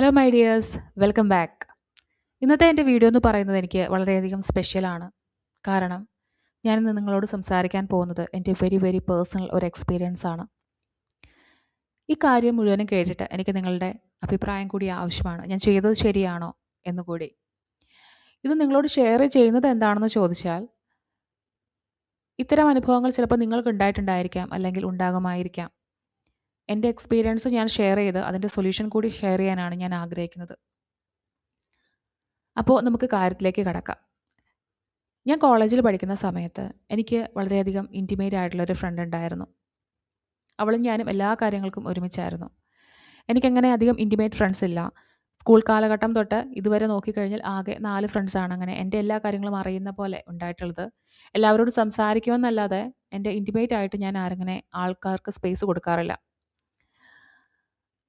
Hello my dears welcome back ഇന്നത്തെ എന്റെ video എന്ന് പറയുന്നത് എനിക്ക് വളരെയധികം സ്പെഷ്യലാണ് കാരണം ഞാനിന്ന് നിങ്ങളോട് സംസാരിക്കാൻ പോകുന്നത് എന്റെ വെരി വെരി പേഴ്സണൽ ഒരു എക്സ്പീരിയൻസ് ആണ്. ഈ കാര്യം മുഴുവനും കേട്ടിട്ട് എനിക്ക് നിങ്ങളുടെ അഭിപ്രായം കൂടി ആവശ്യമാണ്. ഞാൻ ചെയ്തത് ശരിയാണോ എന്നുകൂടി ഇത് നിങ്ങളോട് ഷെയർ ചെയ്യുന്നത് എന്താണെന്ന് ചോദിച്ചാൽ ഇത്തരം അനുഭവങ്ങൾ ചിലപ്പോൾ നിങ്ങൾക്ക് ഉണ്ടായിട്ടുണ്ടായിരിക്കാം അല്ലെങ്കിൽ ഉണ്ടാകുമായിരിക്കാം. എന്റെ എക്സ്പീരിയൻസ് ഞാൻ ഷെയർ ചെയ്ത് അതിന്റെ സൊല്യൂഷൻ കൂടി ഷെയർ ചെയ്യാനാണ് ഞാൻ ആഗ്രഹിക്കുന്നത്. അപ്പോൾ നമുക്ക് കാര്യത്തിലേക്ക് കടക്കാം. ഞാൻ കോളേജിൽ പഠിക്കുന്ന സമയത്ത് എനിക്ക് വളരെയധികം ഇന്റിമേറ്റ് ആയിട്ടുള്ളൊരു ഫ്രണ്ട് ഉണ്ടായിരുന്നു. അവളും ഞാനും എല്ലാ കാര്യങ്ങൾക്കും ഒരുമിച്ചായിരുന്നു. എനിക്കങ്ങനെ അധികം ഇന്റിമേറ്റ് ഫ്രണ്ട്സ് ഇല്ല. സ്കൂൾ കാലഘട്ടം തൊട്ട് ഇതുവരെ നോക്കിക്കഴിഞ്ഞാൽ ആകെ നാല് ഫ്രണ്ട്സാണ് അങ്ങനെ എന്റെ എല്ലാ കാര്യങ്ങളും അറിയുന്ന പോലെ ഉണ്ടായിട്ടുള്ളത്. എല്ലാവരോടും സംസാരിക്കുമെന്നല്ലാതെ എന്റെ ഇന്റിമേറ്റ് ആയിട്ട് ഞാൻ ആരങ്ങനെ ആൾക്കാർക്ക് സ്പേസ് കൊടുക്കാറില്ല.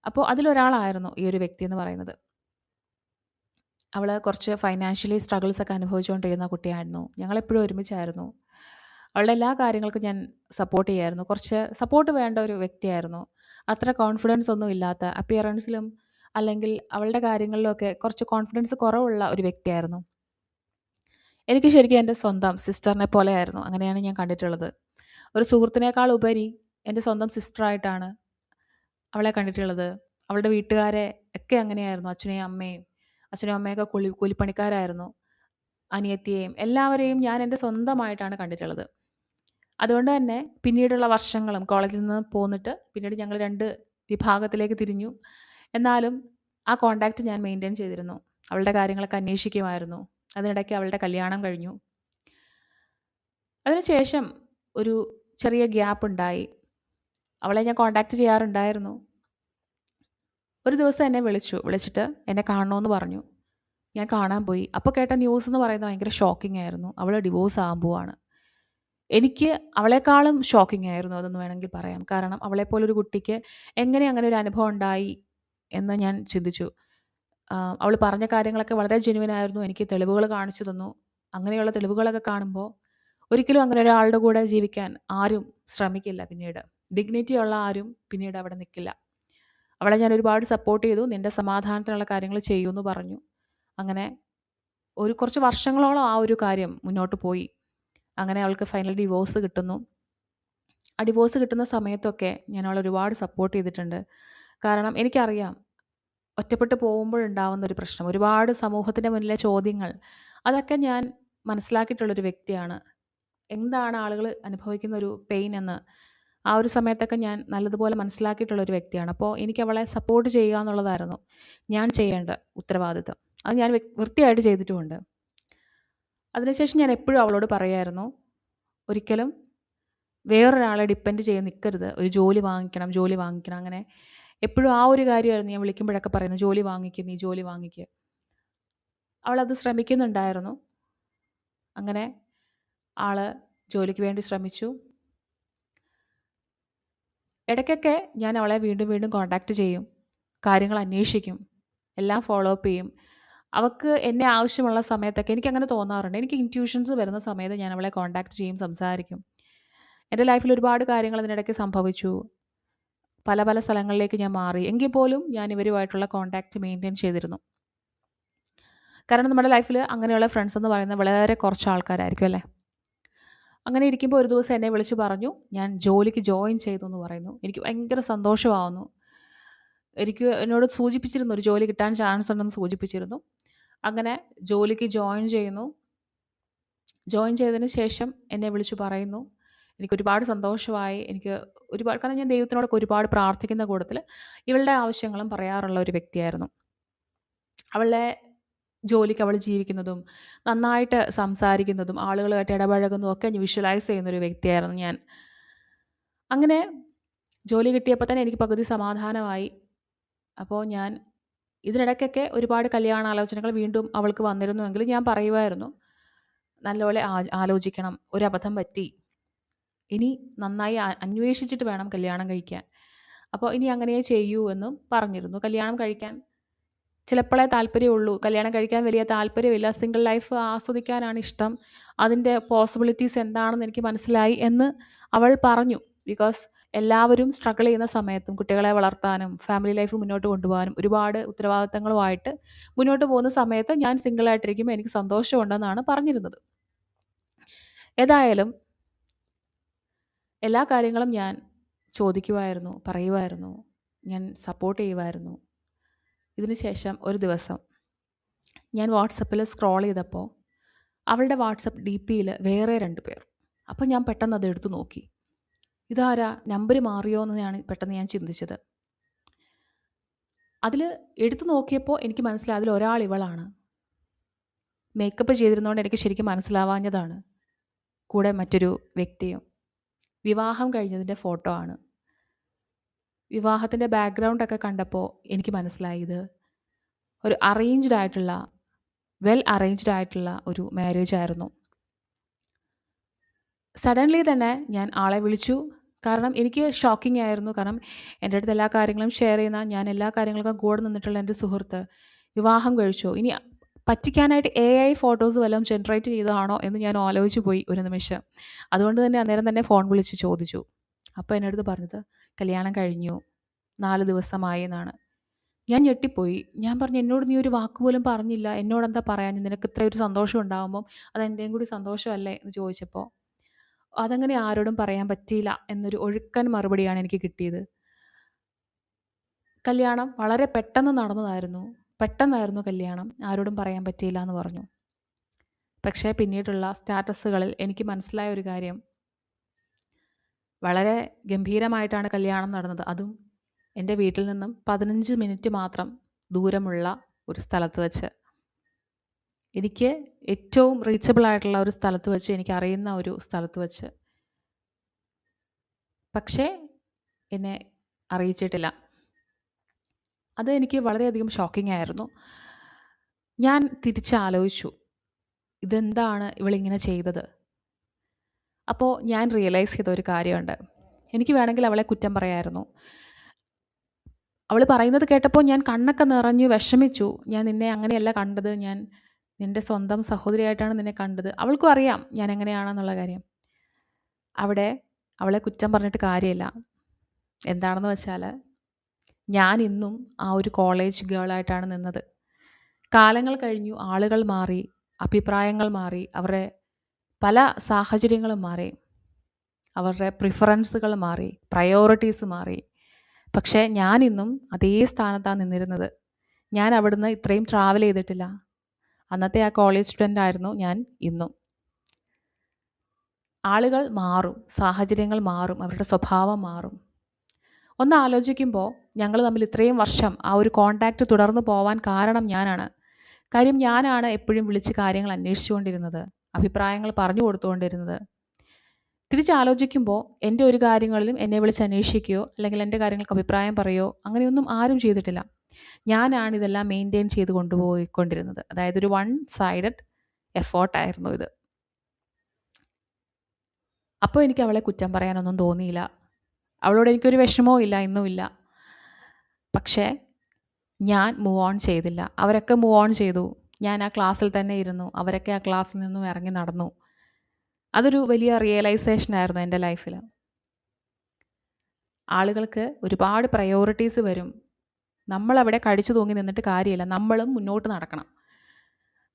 അപ്പോൾ അതിലൊരാളായിരുന്നു ഈ ഒരു വ്യക്തി എന്ന് പറയുന്നത്. അവൾ കുറച്ച് ഫൈനാൻഷ്യലി സ്ട്രഗിൾസ് ഒക്കെ അനുഭവിച്ചുകൊണ്ടിരുന്ന കുട്ടിയായിരുന്നു. ഞങ്ങളെപ്പോഴും ഒരുമിച്ചായിരുന്നു. അവളുടെ എല്ലാ കാര്യങ്ങൾക്കും ഞാൻ സപ്പോർട്ട് ചെയ്യായിരുന്നു. കുറച്ച് സപ്പോർട്ട് വേണ്ട ഒരു വ്യക്തിയായിരുന്നു. അത്ര കോൺഫിഡൻസ് ഒന്നും ഇല്ലാത്ത അപ്പിയറൻസിലും അല്ലെങ്കിൽ അവളുടെ കാര്യങ്ങളിലൊക്കെ കുറച്ച് കോൺഫിഡൻസ് കുറവുള്ള ഒരു വ്യക്തിയായിരുന്നു. എനിക്ക് ശരിക്കും എന്റെ സ്വന്തം സിസ്റ്ററിനെ പോലെയായിരുന്നു. അങ്ങനെയാണ് ഞാൻ കണ്ടിട്ടുള്ളത്. ഒരു സുഹൃത്തിനേക്കാൾ ഉപരി എന്റെ സ്വന്തം സിസ്റ്ററായിട്ടാണ് അവളെ കണ്ടിട്ടുള്ളത്. അവളുടെ വീട്ടുകാരെ ഒക്കെ അങ്ങനെയായിരുന്നു. അച്ഛനെയും അമ്മയും അച്ഛനും അമ്മയൊക്കെ കൂലി കൂലിപ്പണിക്കാരായിരുന്നു. അനിയത്തിയെയും എല്ലാവരെയും ഞാൻ എന്റെ സ്വന്തമായിട്ടാണ് കണ്ടിട്ടുള്ളത്. അതുകൊണ്ട് തന്നെ പിന്നീടുള്ള വർഷങ്ങളും കോളേജിൽ നിന്ന് പോന്നിട്ട് പിന്നീട് ഞങ്ങൾ രണ്ട് വിഭാഗത്തിലേക്ക് തിരിഞ്ഞു. എന്നാലും ആ കോണ്ടാക്റ്റ് ഞാൻ മെയിന്റെയിൻ ചെയ്തിരുന്നു. അവളുടെ കാര്യങ്ങളൊക്കെ അന്വേഷിക്കുമായിരുന്നു. അതിനിടയ്ക്ക് അവളുടെ കല്യാണം കഴിഞ്ഞു. അതിനുശേഷം ഒരു ചെറിയ ഗ്യാപ്പ് ഉണ്ടായി. അവളെ ഞാൻ കോണ്ടാക്ട് ചെയ്യാറുണ്ടായിരുന്നു. ഒരു ദിവസം എന്നെ വിളിച്ചു. വിളിച്ചിട്ട് എന്നെ കാണണമെന്ന് പറഞ്ഞു. ഞാൻ കാണാൻ പോയി. അപ്പോൾ കേട്ട ന്യൂസ് എന്ന് പറയുന്നത് ഭയങ്കര ഷോക്കിംഗ് ആയിരുന്നു. അവൾ ഡിവോഴ്സ് ആകാൻ പോവാണ്. എനിക്ക് അവളെക്കാളും ഷോക്കിംഗ് ആയിരുന്നു അതെന്ന് വേണമെങ്കിൽ പറയാം. കാരണം അവളെപ്പോലൊരു കുട്ടിക്ക് എങ്ങനെ അങ്ങനെ ഒരു അനുഭവം ഉണ്ടായി എന്ന് ഞാൻ ചിന്തിച്ചു. അവൾ പറഞ്ഞ കാര്യങ്ങളൊക്കെ വളരെ ജെനുവിൻ ആയിരുന്നു. എനിക്ക് തെളിവുകൾ കാണിച്ചു തന്നു. അങ്ങനെയുള്ള തെളിവുകളൊക്കെ കാണുമ്പോൾ ഒരിക്കലും അങ്ങനെ ഒരാളുടെ കൂടെ ജീവിക്കാൻ ആരും ശ്രമിക്കില്ല പിന്നീട്. ഡിഗ്നിറ്റി ഉള്ള ആരും പിന്നീട് അവിടെ നിൽക്കില്ല അവളെ ഞാൻ ഒരുപാട് സപ്പോർട്ട് ചെയ്തു നിന്റെ സമാധാനത്തിനുള്ള കാര്യങ്ങൾ ചെയ്യുമെന്ന് പറഞ്ഞു. അങ്ങനെ ഒരു കുറച്ച് വർഷങ്ങളോളം ആ ഒരു കാര്യം മുന്നോട്ട് പോയി. അങ്ങനെ അവൾക്ക് ഫൈനൽ ഡിവോഴ്സ് കിട്ടുന്നു. ആ ഡിവോഴ്സ് കിട്ടുന്ന സമയത്തൊക്കെ ഞാൻ അവളെ ഒരുപാട് സപ്പോർട്ട് ചെയ്തിട്ടുണ്ട്. കാരണം എനിക്കറിയാം ഒറ്റപ്പെട്ട് പോകുമ്പോഴുണ്ടാവുന്ന ഒരു പ്രശ്നം ഒരുപാട് സമൂഹത്തിന്റെ മുന്നിലെ ചോദ്യങ്ങൾ അതൊക്കെ ഞാൻ മനസ്സിലാക്കിയിട്ടുള്ളൊരു വ്യക്തിയാണ്. എന്താണ് ആളുകൾ അനുഭവിക്കുന്ന ഒരു പെയിൻ എന്ന് ആ ഒരു സമയത്തൊക്കെ ഞാൻ നല്ലതുപോലെ മനസ്സിലാക്കിയിട്ടുള്ള ഒരു വ്യക്തിയാണ്. അപ്പോൾ എനിക്ക് അവളെ സപ്പോർട്ട് ചെയ്യുക എന്നുള്ളതായിരുന്നു ഞാൻ ചെയ്യേണ്ട ഉത്തരവാദിത്വം അത് ഞാൻ വൃത്തിയായിട്ട് ചെയ്തിട്ടുമുണ്ട്. അതിനുശേഷം ഞാൻ എപ്പോഴും അവളോട് പറയായിരുന്നു ഒരിക്കലും വേറൊരാളെ ഡിപ്പെൻഡ് ചെയ്ത് നിൽക്കരുത് ഒരു ജോലി വാങ്ങിക്കണം ജോലി വാങ്ങിക്കണം. അങ്ങനെ എപ്പോഴും ആ ഒരു കാര്യമായിരുന്നു ഞാൻ വിളിക്കുമ്പോഴൊക്കെ പറയുന്നത് ജോലി വാങ്ങിക്കുക നീ ജോലി വാങ്ങിക്കുക അവളത് ശ്രമിക്കുന്നുണ്ടായിരുന്നു. അങ്ങനെ ആൾ ജോലിക്ക് വേണ്ടി ശ്രമിച്ചു. ഇടയ്ക്കൊക്കെ ഞാൻ അവളെ വീണ്ടും വീണ്ടും കോണ്ടാക്റ്റ് ചെയ്യും കാര്യങ്ങൾ അന്വേഷിക്കും എല്ലാം ഫോളോ അപ്പ് ചെയ്യും. അവൾക്ക് എന്നെ ആവശ്യമുള്ള സമയത്തൊക്കെ എനിക്ക് അങ്ങനെ തോന്നാറുണ്ട്. എനിക്ക് ഇന്റ്യൂഷൻസ് വരുന്ന സമയത്ത് ഞാൻ അവളെ കോണ്ടാക്ട് ചെയ്യും സംസാരിക്കും. എന്റെ ലൈഫിൽ ഒരുപാട് കാര്യങ്ങൾ അതിനിടയ്ക്ക് സംഭവിച്ചു. പല പല സ്ഥലങ്ങളിലേക്ക് ഞാൻ മാറി. എങ്കിൽ പോലും ഞാൻ ഇവരുമായിട്ടുള്ള കോണ്ടാക്റ്റ് മെയിന്റെയിൻ ചെയ്തിരുന്നു. കാരണം നമ്മുടെ ലൈഫിൽ അങ്ങനെയുള്ള ഫ്രണ്ട്സ് എന്ന് പറയുന്നത് വളരെ കുറച്ച് ആൾക്കാരായിരിക്കും അല്ലേ? അങ്ങനെ ഇരിക്കുമ്പോൾ ഒരു ദിവസം എന്നെ വിളിച്ച് പറഞ്ഞു ഞാൻ ജോലിക്ക് ജോയിൻ ചെയ്തു എന്ന് പറയുന്നു. എനിക്ക് ഭയങ്കര സന്തോഷമാവുന്നു. എനിക്ക് എന്നോട് സൂചിപ്പിച്ചിരുന്നു ഒരു ജോലി കിട്ടാൻ ചാൻസ് ഉണ്ടെന്ന് സൂചിപ്പിച്ചിരുന്നു. അങ്ങനെ ജോലിക്ക് ജോയിൻ ചെയ്യുന്നു. ജോയിൻ ചെയ്തതിന് ശേഷം എന്നെ വിളിച്ചു പറയുന്നു. എനിക്ക് ഒരുപാട് സന്തോഷമായി. എനിക്ക് ഒരുപാട് കാരണം ഞാൻ ദൈവത്തിനോടൊക്കെ ഒരുപാട് പ്രാർത്ഥിക്കുന്ന കൂട്ടത്തിൽ ഇവളുടെ ആവശ്യങ്ങളും പറയാറുള്ള ഒരു വ്യക്തിയായിരുന്നു. അവളുടെ ജോലിക്ക് അവൾ ജീവിക്കുന്നതും നന്നായിട്ട് സംസാരിക്കുന്നതും ആളുകളുമായിട്ട് ഇടപഴകുന്നതും ഒക്കെ വിഷ്വലൈസ് ചെയ്യുന്നൊരു വ്യക്തിയായിരുന്നു ഞാൻ. അങ്ങനെ ജോലി കിട്ടിയപ്പോൾ തന്നെ എനിക്ക് പകുതി സമാധാനമായി. അപ്പോൾ ഞാൻ ഇതിനിടയ്ക്കൊക്കെ ഒരുപാട് കല്യാണ ആലോചനകൾ വീണ്ടും അവൾക്ക് വന്നിരുന്നുവെങ്കിൽ ഞാൻ പറയുമായിരുന്നു നല്ലപോലെ ആലോചിക്കണം ഒരു അബദ്ധം പറ്റി. ഇനി നന്നായി അന്വേഷിച്ചിട്ട് വേണം കല്യാണം കഴിക്കാൻ. അപ്പോൾ ഇനി അങ്ങനെ ചെയ്യൂ എന്നും പറഞ്ഞിരുന്നു. കല്യാണം കഴിക്കാൻ ചിലപ്പോഴേ താല്പര്യമുള്ളൂ. കല്യാണം കഴിക്കാൻ വലിയ താല്പര്യമില്ല. സിംഗിൾ ലൈഫ് ആസ്വദിക്കാനാണ് ഇഷ്ടം. അതിന്റെ പോസിബിലിറ്റീസ് എന്താണെന്ന് എനിക്ക് മനസ്സിലായി എന്ന് അവൾ പറഞ്ഞു. ബിക്കോസ് എല്ലാവരും സ്ട്രഗിൾ ചെയ്യുന്ന സമയത്തും കുട്ടികളെ വളർത്താനും ഫാമിലി ലൈഫ് മുന്നോട്ട് കൊണ്ടുപോകാനും ഒരുപാട് ഉത്തരവാദിത്തങ്ങളുമായിട്ട് മുന്നോട്ട് പോകുന്ന സമയത്ത് ഞാൻ സിംഗിളായിട്ടിരിക്കുമ്പോൾ എനിക്ക് സന്തോഷമുണ്ടെന്നാണ് പറഞ്ഞിരുന്നത്. ഏതായാലും എല്ലാ കാര്യങ്ങളും ഞാൻ ചോദിക്കുമായിരുന്നു പറയുമായിരുന്നു ഞാൻ സപ്പോർട്ട് ചെയ്യുമായിരുന്നു ഇതിന് ശേഷം ഒരു ദിവസം ഞാൻ വാട്സപ്പിൽ സ്ക്രോൾ ചെയ്തപ്പോൾ അവളുടെ വാട്സപ്പ് ഡി പിയിൽ വേറെ രണ്ട് പേർ. അപ്പോൾ ഞാൻ പെട്ടെന്ന് അത് എടുത്തു നോക്കി. ഇതാരാ? നമ്പർ മാറിയോ എന്ന് ഞാൻ പെട്ടെന്ന് ഞാൻ ചിന്തിച്ചത്. അതിൽ എടുത്തു നോക്കിയപ്പോൾ എനിക്ക് മനസ്സിലായി അതിൽ ഒരാൾ ഇവളാണ്. മേക്കപ്പ് ചെയ്തിരുന്നതുകൊണ്ട് എനിക്ക് ശരിക്കും മനസ്സിലാവാഞ്ഞതാണ്. കൂടെ മറ്റൊരു വ്യക്തിയും. വിവാഹം കഴിഞ്ഞതിന്റെ ഫോട്ടോ ആണ്. വിവാഹത്തിന്റെ ബാക്ക്ഗ്രൗണ്ടൊക്കെ കണ്ടപ്പോൾ എനിക്ക് മനസ്സിലായത് ഒരു അറേഞ്ച്ഡ് ആയിട്ടുള്ള വെൽ അറേഞ്ച്ഡ് ആയിട്ടുള്ള ഒരു മാരേജ് ആയിരുന്നു. സഡൻലി തന്നെ ഞാൻ ആളെ വിളിച്ചു. കാരണം എനിക്ക് ഷോക്കിംഗ് ആയിരുന്നു. കാരണം എന്റെ അടുത്ത് എല്ലാ കാര്യങ്ങളും ഷെയർ ചെയ്യുന്ന ഞാൻ എല്ലാ കാര്യങ്ങൾക്കും കൂടെ നിന്നിട്ടുള്ള എന്റെ സുഹൃത്ത് വിവാഹം കഴിച്ചു. ഇനി പറ്റിക്കാനായിട്ട് എ ഐ ഫോട്ടോസ് വല്ലതും ജനറേറ്റ് ചെയ്തതാണോ എന്ന് ഞാൻ ആലോചിച്ച് പോയി ഒരു നിമിഷം. അതുകൊണ്ട് തന്നെ അന്നേരം തന്നെ ഫോൺ വിളിച്ച് ചോദിച്ചു. അപ്പോൾ എന്റെ അടുത്ത് പറഞ്ഞത് കല്യാണം കഴിഞ്ഞു. നാല് ദിവസമായി എന്നാണ്. ഞാൻ ഞെട്ടിപ്പോയി. ഞാൻ പറഞ്ഞു എന്നോട് നീ ഒരു വാക്ക് പോലും പറഞ്ഞില്ല. എന്നോട് എന്താ പറയാൻ? നിനക്ക് ഇത്ര ഒരു സന്തോഷം ഉണ്ടാകുമ്പം അത് എന്റെയും കൂടി സന്തോഷമല്ലേ? എന്ന് ചോദിച്ചപ്പോൾ അതങ്ങനെ ആരോടും പറയാൻ പറ്റിയില്ല എന്നൊരു ഒഴുക്കൻ മറുപടിയാണ് എനിക്ക് കിട്ടിയത്. കല്യാണം വളരെ പെട്ടെന്ന് നടന്നതായിരുന്നു. പെട്ടെന്നായിരുന്നു കല്യാണം. ആരോടും പറയാൻ പറ്റിയില്ല എന്ന് പറഞ്ഞു. പക്ഷേ പിന്നീടുള്ള സ്റ്റാറ്റസുകളിൽ എനിക്ക് മനസ്സിലായ ഒരു കാര്യം. വളരെ ഗംഭീരമായിട്ടാണ് കല്യാണം നടന്നത്. അതും എന്റെ വീട്ടിൽ നിന്നും പതിനഞ്ച് മിനിറ്റ് മാത്രം ദൂരമുള്ള ഒരു സ്ഥലത്ത് വെച്ച്. എനിക്ക് ഏറ്റവും റീച്ചബിൾ ആയിട്ടുള്ള ഒരു സ്ഥലത്ത് വെച്ച് എനിക്ക് അറിയുന്ന ഒരു സ്ഥലത്ത് വെച്ച്. പക്ഷേ എന്നെ അറിയിച്ചിട്ടില്ല. അത് എനിക്ക് വളരെയധികം ഷോക്കിംഗ് ആയിരുന്നു. ഞാൻ തിരിച്ചാലോചിച്ചു. ഇതെന്താണ് ഇവളിങ്ങനെ ചെയ്തത്? അപ്പോൾ ഞാൻ റിയലൈസ് ചെയ്ത ഒരു കാര്യമുണ്ട്. എനിക്ക് വേണമെങ്കിൽ അവളെ കുറ്റം പറയായിരുന്നു. അവൾ പറയുന്നത് കേട്ടപ്പോൾ ഞാൻ കണ്ണൊക്കെ നിറഞ്ഞു വിഷമിച്ചു. ഞാൻ നിന്നെ അങ്ങനെയല്ല കണ്ടത്. ഞാൻ നിന്റെ സ്വന്തം സഹോദരിയായിട്ടാണ് നിന്നെ കണ്ടത്. അവൾക്കും അറിയാം ഞാൻ എങ്ങനെയാണെന്നുള്ള കാര്യം. അവിടെ അവളെ കുറ്റം പറഞ്ഞിട്ട് കാര്യമില്ല. എന്താണെന്ന് വെച്ചാൽ ഞാൻ ഇന്നും ആ ഒരു കോളേജ് ഗേളായിട്ടാണ് നിന്നത്. കാലങ്ങൾ കഴിഞ്ഞു ആളുകൾ മാറി അഭിപ്രായങ്ങൾ മാറി അവരുടെ പല സാഹചര്യങ്ങളും മാറി. അവരുടെ പ്രിഫറൻസുകൾ മാറി പ്രയോറിറ്റീസ് മാറി. പക്ഷേ ഞാനിന്നും അതേ സ്ഥാനത്താണ് നിന്നിരുന്നത്. ഞാൻ അവിടുന്ന് ഇത്രയും ട്രാവൽ ചെയ്തിട്ടില്ല. അന്നത്തെ ആ കോളേജ് സ്റ്റുഡന്റ് ആയിരുന്നു ഞാൻ ഇന്നും. ആളുകൾ മാറും സാഹചര്യങ്ങൾ മാറും അവരുടെ സ്വഭാവം മാറും. ഒന്ന് ആലോചിക്കുമ്പോൾ ഞങ്ങൾ തമ്മിൽ ഇത്രയും വർഷം ആ ഒരു കോണ്ടാക്റ്റ് തുടർന്ന് പോവാൻ കാരണം ഞാനാണ്. കാര്യം ഞാനാണ് എപ്പോഴും വിളിച്ച് കാര്യങ്ങൾ അന്വേഷിച്ചുകൊണ്ടിരുന്നത്. അഭിപ്രായങ്ങൾ പറഞ്ഞു കൊടുത്തുകൊണ്ടിരുന്നത്. തിരിച്ചാലോചിക്കുമ്പോൾ എന്റെ ഒരു കാര്യങ്ങളിലും എന്നെ വിളിച്ച് അന്വേഷിക്കുകയോ അല്ലെങ്കിൽ എന്റെ കാര്യങ്ങൾക്ക് അഭിപ്രായം പറയുകയോ അങ്ങനെയൊന്നും ആരും ചെയ്തിട്ടില്ല. ഞാനാണ് ഇതെല്ലാം മെയിന്റെയിൻ ചെയ്ത് കൊണ്ടുപോയിക്കൊണ്ടിരുന്നത്. അതായത് ഒരു വൺ സൈഡഡ് എഫേർട്ടായിരുന്നു ഇത്. അപ്പോൾ എനിക്ക് അവളെ കുറ്റം പറയാനൊന്നും തോന്നിയില്ല. അവളോട് എനിക്കൊരു വിഷമവും ഇല്ല ഇന്നുമില്ല പക്ഷേ ഞാൻ മൂവ് ഓൺ ചെയ്തില്ല. അവരൊക്കെ മൂവ് ഓൺ ചെയ്തു. ഞാൻ ആ ക്ലാസ്സിൽ തന്നെ ഇരുന്നു. അവരൊക്കെ ആ ക്ലാസ്സിൽ നിന്നും ഇറങ്ങി നടന്നു. അതൊരു വലിയ റിയലൈസേഷൻ ആയിരുന്നു എന്റെ ലൈഫിൽ ആളുകൾക്ക് ഒരുപാട് പ്രയോറിറ്റീസ് വരും. നമ്മളവിടെ കടിച്ചു തൂങ്ങി നിന്നിട്ട് കാര്യമില്ല. നമ്മളും മുന്നോട്ട് നടക്കണം.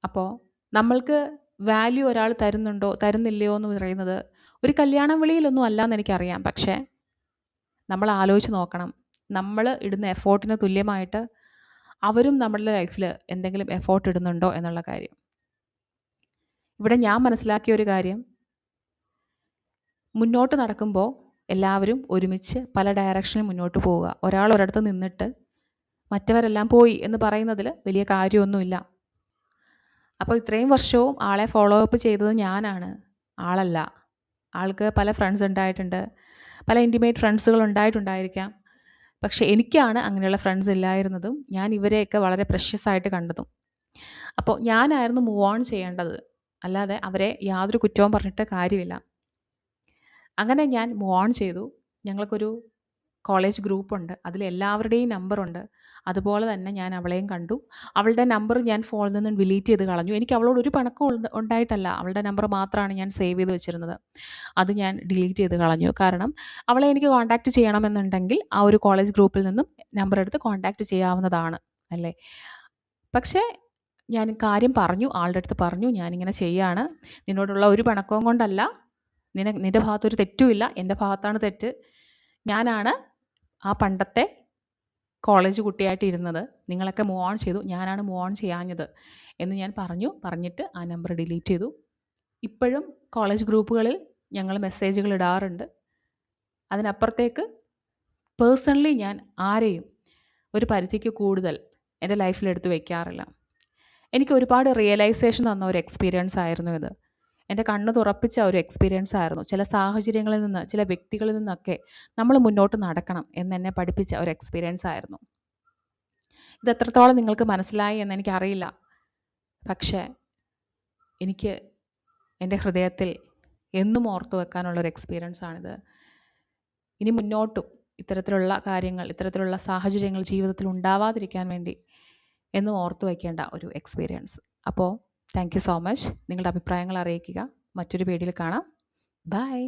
അപ്പോൾ നമ്മൾക്ക് വാല്യൂ ഒരാൾ തരുന്നുണ്ടോ തരുന്നില്ലയോ എന്ന് പറയുന്നത് ഒരു കല്യാണം വിളിയിലൊന്നും അല്ല എന്ന് എനിക്കറിയാം. പക്ഷേ നമ്മൾ ആലോചിച്ച് നോക്കണം. നമ്മൾ ഇടുന്ന എഫോർട്ടിന് തുല്യമായിട്ട് അവരും നമ്മുടെ ലൈഫിൽ എന്തെങ്കിലും എഫോർട്ട് ഇടുന്നുണ്ടോ എന്നുള്ള കാര്യം. ഇവിടെ ഞാൻ മനസ്സിലാക്കിയ ഒരു കാര്യം. മുന്നോട്ട് നടക്കുമ്പോൾ എല്ലാവരും ഒരുമിച്ച് പല ഡയറക്ഷനിൽ മുന്നോട്ട് പോവുക. ഒരാൾ ഒരിടത്ത് നിന്നിട്ട് മറ്റവരെല്ലാം പോയി എന്ന് പറയുന്നതിൽ വലിയ കാര്യമൊന്നുമില്ല. അപ്പോൾ ഇത്രയും വർഷവും ആളെ ഫോളോ അപ്പ് ചെയ്തത് ഞാനാണ്. ആളല്ല. ആൾക്ക് പല ഫ്രണ്ട്സ് ഉണ്ടായിട്ടുണ്ട്. പല ഇന്റിമേറ്റ് ഫ്രണ്ട്സുകൾ ഉണ്ടായിട്ടുണ്ടായിരിക്കാം. പക്ഷേ എനിക്കാണ് അങ്ങനെയുള്ള ഫ്രണ്ട്സ് ഇല്ലായിരുന്നതും ഞാൻ ഇവരെയൊക്കെ വളരെ പ്രഷ്യസ് ആയിട്ട് കണ്ടതും. അപ്പോൾ ഞാനായിരുന്നു മൂവ് ഓൺ ചെയ്യേണ്ടത്. അല്ലാതെ അവരെ യാതൊരു കുറ്റവും പറഞ്ഞിട്ട് കാര്യമില്ല. അങ്ങനെ ഞാൻ മൂവ് ഓൺ ചെയ്തു. ഞങ്ങൾക്കൊരു കോളേജ് ഗ്രൂപ്പുണ്ട്. അതിൽ എല്ലാവരുടെയും നമ്പറുണ്ട്. അതുപോലെ തന്നെ ഞാൻ അവളെയും കണ്ടു. അവളുടെ നമ്പർ ഞാൻ ഫോണിൽ നിന്ന് ഡിലീറ്റ് ചെയ്ത് കളഞ്ഞു. എനിക്ക് അവളോട് ഒരു പണക്കം ഉണ്ടായിട്ടല്ല. അവളുടെ നമ്പർ മാത്രമാണ് ഞാൻ സേവ് ചെയ്ത് വെച്ചിരുന്നത്. അത് ഞാൻ ഡിലീറ്റ് ചെയ്ത് കളഞ്ഞു. കാരണം അവളെ എനിക്ക് കോൺടാക്റ്റ് ചെയ്യണമെന്നുണ്ടെങ്കിൽ ആ ഒരു കോളേജ് ഗ്രൂപ്പിൽ നിന്നും നമ്പർ എടുത്ത് കോൺടാക്റ്റ് ചെയ്യാവുന്നതാണ്. അല്ലേ? പക്ഷേ ഞാൻ കാര്യം പറഞ്ഞു. ആളുടെ അടുത്ത് പറഞ്ഞു. ഞാനിങ്ങനെ ചെയ്യാണ്. നിന്നോടുള്ള ഒരു പണക്കവും കൊണ്ടല്ല. നിന നിന്റെ ഭാഗത്തൊരു തെറ്റുമില്ല. എന്റെ ഭാഗത്താണ് തെറ്റ്. ഞാനാണ് ആ പണ്ടത്തെ കോളേജ് കുട്ടിയായിട്ട് ഇരുന്നത് നിങ്ങളൊക്കെ മൂവ് ഓൺ ചെയ്തു. ഞാനാണ് മൂവ് ഓൺ ചെയ്യാഞ്ഞത് എന്ന് ഞാൻ പറഞ്ഞു. പറഞ്ഞിട്ട് ആ നമ്പർ ഡിലീറ്റ് ചെയ്തു. ഇപ്പോഴും കോളേജ് ഗ്രൂപ്പുകളിൽ ഞങ്ങൾ മെസ്സേജുകൾ ഇടാറുണ്ട്. അതിനപ്പുറത്തേക്ക് പേഴ്സണലി ഞാൻ ആരെയും ഒരു പരിധിക്ക് കൂടുതൽ എന്റെ ലൈഫിൽ എടുത്തു വയ്ക്കാറില്ല എനിക്ക് ഒരുപാട് റിയലൈസേഷൻ തന്ന ഒരു എക്സ്പീരിയൻസ് ആയിരുന്നു ഇത്. എന്റെ കണ്ണ് തുറപ്പിച്ച ഒരു എക്സ്പീരിയൻസ് ആയിരുന്നു. ചില സാഹചര്യങ്ങളിൽ നിന്ന് ചില വ്യക്തികളിൽ നിന്നൊക്കെ നമ്മൾ മുന്നോട്ട് നടക്കണം എന്ന് എന്നെ പഠിപ്പിച്ച ഒരു എക്സ്പീരിയൻസ് ആയിരുന്നു. ഇത് എത്രത്തോളം നിങ്ങൾക്ക് മനസ്സിലായി എന്ന് എനിക്കറിയില്ല. പക്ഷേ എനിക്ക് എന്റെ ഹൃദയത്തിൽ എന്നും ഓർത്തു വെക്കാനുള്ളൊരു എക്സ്പീരിയൻസ് ആണിത്. ഇനി മുന്നോട്ടും ഇത്തരത്തിലുള്ള കാര്യങ്ങൾ ഇത്തരത്തിലുള്ള സാഹചര്യങ്ങൾ ജീവിതത്തിൽ ഉണ്ടാവാതിരിക്കാൻ വേണ്ടി എന്നും ഓർത്തു വയ്ക്കേണ്ട ഒരു എക്സ്പീരിയൻസ് അപ്പോൾ താങ്ക് യു സോ മച്ച് നിങ്ങളുടെ അഭിപ്രായങ്ങൾ അറിയിക്കുക. മറ്റൊരു വീഡിയോയിൽ കാണാം. ബൈ